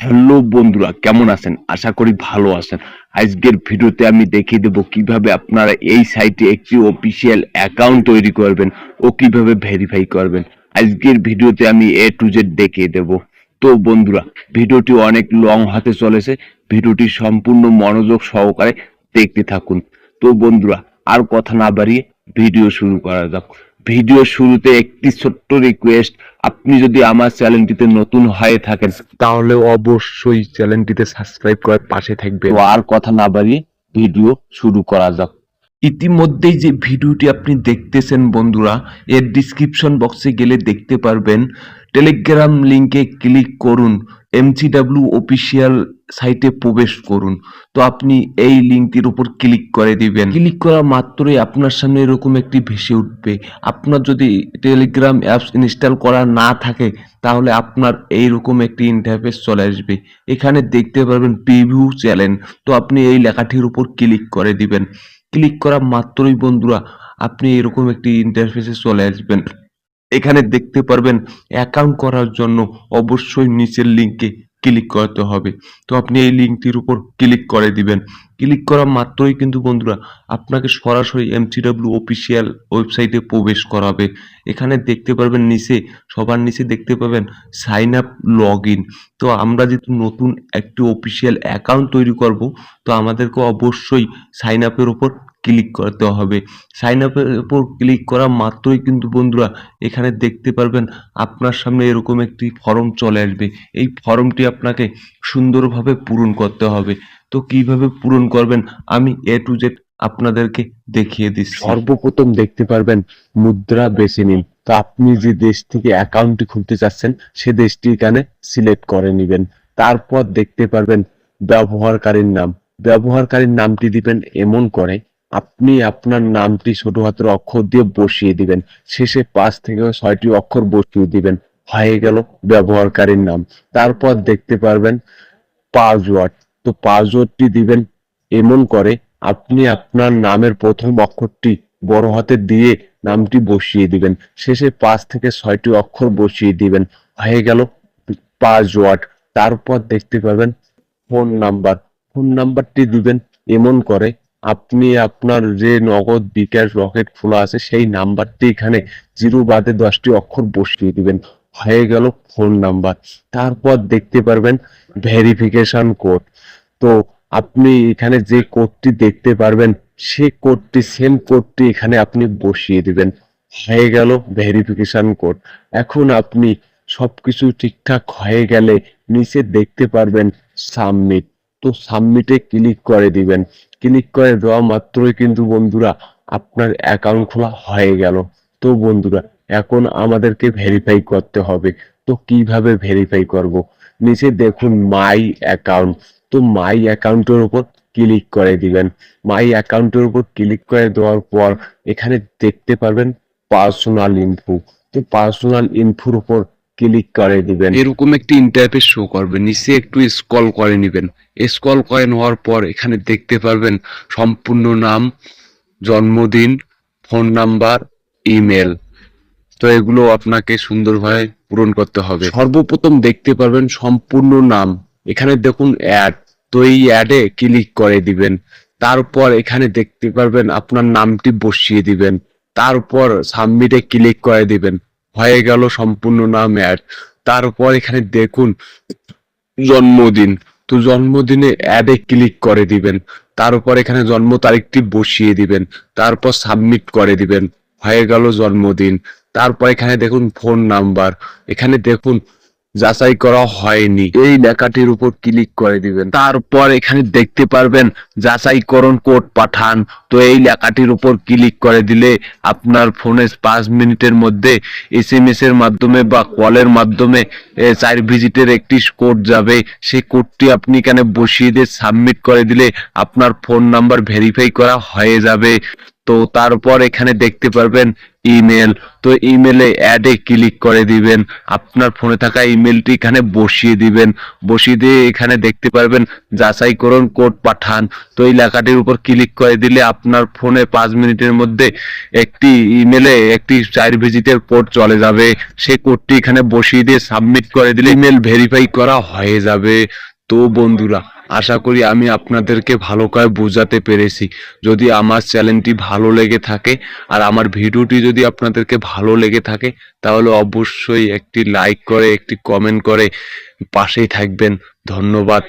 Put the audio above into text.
Hello বন্ধুরা, কেমন আছেন? আশা করি ভালো আছেন। আজকের ভিডিওতে আমি দেখিয়ে দেব কীভাবে আপনারা এই সাইটে একটি অফিসিয়াল অ্যাকাউন্ট তৈরি করবেন ও কীভাবে ভেরিফাই করবেন। আজকের ভিডিওতে আমি এ টু জেড দেখিয়ে দেব। তো বন্ধুরা, ভিডিওটি অনেক লং হাতে চলেছে। ভিডিওটি সম্পূর্ণ মনোযোগ সহকারে দেখতে থাকুন। তো বন্ধুরা, আর কথা না বাড়িয়ে ভিডিও শুরু করা যাক। ভিডিও শুরুতে একটি ছোট্ট রিকোয়েস্ট আপনি যদি আমার চ্যানেলটিতে নতুন হয়ে থাকেন। তাহলে অবশ্যই চ্যানেলটিতে সাবস্ক্রাইব করে পাশে থাকবে আর কথা না বাড়িয়ে ভিডিও শুরু করা যাক। ইতিমধ্যেই যে ভিডিওটি আপনি দেখতেছেন বন্ধুরা এর ডিসক্রিপশন বক্সে গেলে দেখতে পারবেন। টেলিগ্রাম লিংকে ক্লিক করুন। এমসিডাব্লিউ অফিসিয়াল সাইটে প্রবেশ করুন। তো আপনি এই লিঙ্কটির উপর ক্লিক করে দিবেন। ক্লিক করা মাত্রই আপনার সামনে এরকম একটি ভেসে উঠবে। আপনার যদি টেলিগ্রাম অ্যাপস ইনস্টল করা না থাকে, তাহলে আপনার এইরকম একটি ইন্টারফেস চলে আসবে। এখানে দেখতে পারবেন প্রিভিউ চ্যানেল তো আপনি এই লেখাটির উপর ক্লিক করে দিবেন। ক্লিক করা মাত্রই বন্ধুরা, আপনি এরকম একটি ইন্টারফেসে চলে আসবেন। এখানে দেখতে পারবেন অ্যাকাউন্ট করার জন্য অবশ্যই নিচের লিঙ্কে ক্লিক করতে হবে। তো আপনি এই লিঙ্কটির উপর ক্লিক করে দিবেন। ক্লিক করা মাত্রই কিন্তু বন্ধুরা আপনাকে সরাসরি এমসিডাব্লিউ অফিসিয়াল ওয়েবসাইটে প্রবেশ করাবে। এখানে দেখতে পারবেন নিচে, সবার নিচে দেখতে পাবেন সাইন আপ লগ ইন তো আমরা যেহেতু নতুন একটি অফিসিয়াল অ্যাকাউন্ট তৈরি করব, তো আমাদেরকে অবশ্যই সাইন আপের উপর ক্লিক করতে হবে। সাইন আপের উপর ক্লিক করা মাত্রই কিন্তু বন্ধুরা এখানে দেখতে পারবেন আপনার সামনে এরকম একটি ফর্ম চলে আসবে। এই ফর্মটি আপনাকে সুন্দরভাবে পূরণ করতে হবে। তো কীভাবে পূরণ করবেন আমি এ টু জেড আপনাদেরকে দেখিয়ে দিচ্ছি। সর্বপ্রথম দেখতে পারবেন মুদ্রা বেছে নিন। তো আপনি যে দেশ থেকে অ্যাকাউন্টটি খুলতে চাচ্ছেন, সে দেশটি এখানে সিলেক্ট করে নেবেন। তারপর দেখতে পারবেন ব্যবহারকারীর নাম। ব্যবহারকারীর নামটি দিবেন এমন করে আপনি আপনার নামটি ছোট হাতের অক্ষর দিয়ে বসিয়ে দিবেন। শেষে পাঁচ থেকে ছয়টি অক্ষর বসিয়ে দিবেন। হয়ে গেল ব্যবহারকারীর নাম। তারপর দেখতে পারবেন পাসওয়ার্ড তো পাসওয়ার্ডটি দিবেন এমন করে আপনি আপনার নামের প্রথম অক্ষরটি বড় হাতে দিয়ে নামটি বসিয়ে দিবেন। শেষে পাঁচ থেকে ছয়টি অক্ষর বসিয়ে দিবেন। হয়ে গেল পাসওয়ার্ড তারপর দেখতে পাবেন ফোন নাম্বার ফোন নাম্বারটি দিবেন এমন করে আপনি আপনার যে নগদ বিকাশ রকেট খোলা আছে, সেই নাম্বারটি এখানে জিরো বাদে দশটি অক্ষর বসিয়ে দিবেন। হয়ে গেল ফোন নাম্বার তারপর দেখতে পারবেন ভেরিফিকেশন কোড তো আপনি এখানে যে কোডটি দেখতে পারবেন সে কোডটি সেম কোডটি এখানে আপনি বসিয়ে দিবেন। হয়ে গেল ভেরিফিকেশন কোড এখন আপনি সবকিছু ঠিকঠাক হয়ে গেলে নিচে দেখতে পারবেন সাবমিট তো সাবমিটে ক্লিক করে দিবেন। ক্লিক করে দেওয়া মাত্রই কিন্তু বন্ধুরা আপনার অ্যাকাউন্ট খোলা হয়ে গেল। তো বন্ধুরা, এখন আমাদেরকে ভেরিফাই করতে হবে। তো কীভাবে ভেরিফাই করব? নিচে দেখুন মাই অ্যাকাউন্ট তো মাই অ্যাকাউন্টের উপর ক্লিক করে দিবেন। মাই অ্যাকাউন্টের উপর ক্লিক করে দেওয়ার পর এখানে দেখতে পারবেন পার্সোনাল ইনফো তো পার্সোনাল ইনফোর উপর ক্লিক করে দিবেন। এরকম একটি ইন্টারফেস শো করবে। নিচে একটু স্ক্রল করে নেবেন। স্ক্রল করে নেওয়ার পর এখানে দেখতে পারবেন সম্পূর্ণ নাম, জন্মদিন ফোন নাম্বার ইমেল তো এগুলো আপনাকে সুন্দরভাবে পূরণ করতে হবে। সর্বপ্রথম দেখতে পারবেন সম্পূর্ণ নাম। এখানে দেখুন অ্যাড তো এই অ্যাডে ক্লিক করে দিবেন। তারপর এখানে দেখতে পারবেন আপনার নামটি বসিয়ে দিবেন। তারপর সাবমিটে ক্লিক করে দিবেন। হয়ে গেল সম্পূর্ণ নাম অ্যাড তারপর এখানে দেখুন, জন্মদিন। তো জন্মদিনে অ্যাডে ক্লিক করে দিবেন। তারপর এখানে জন্ম তারিখটি বসিয়ে দিবেন। তারপর সাবমিট করে দিবেন। হয়ে গেল জন্মদিন। তারপর এখানে দেখুন ফোন নাম্বার এখানে দেখুন যাচাই করা হয়নি। এই লেখাটির উপর ক্লিক করে দিবেন। তারপর এখানে দেখতে পারবেন যাচাইকরণ কোড পাঠান। তো এই লেখাটির উপর ক্লিক করে দিলে আপনার ফোনে পাঁচ মিনিটের মধ্যে এস এম এস এর মাধ্যমে বা কলের মাধ্যমে চার ভিজিটের একটি কোড যাবে। সেই কোডটি আপনি এখানে বসিয়ে দিয়ে সাবমিট করে দিলে আপনার ফোন নাম্বার ভেরিফাই করা হয়ে যাবে। তো তারপর এখানে দেখতে পারবেন ইমেল। তো ইমেলে অ্যাডে ক্লিক করে দিবেন। আপনার ফোনে থাকা ইমেলটি এখানে বসিয়ে দিবেন। বসিয়ে দিয়ে এখানে দেখতে পারবেন যাচাই করুন কোড পাঠান। তো এই লেখাটির উপর ক্লিক করে দিলে আপনার ফোনে পাঁচ মিনিটের মধ্যে একটি ইমেলে একটি চার ভিজিটের কোড চলে যাবে। সেই কোডটি এখানে বসিয়ে দিয়ে সাবমিট করে দিলে ইমেল ভেরিফাই করা হয়ে যাবে। তো বন্ধুরা আশা করি আমি আপনাদেরকে ভালো করে বোঝাতে পেরেছি। যদি আমার চ্যানেলটি ভালো লেগে থাকে আর আমার ভিডিওটি যদি আপনাদেরকে ভালো লেগে থাকে, তাহলে অবশ্যই একটি লাইক করে, একটি কমেন্ট করে পাশেই থাকবেন। ধন্যবাদ।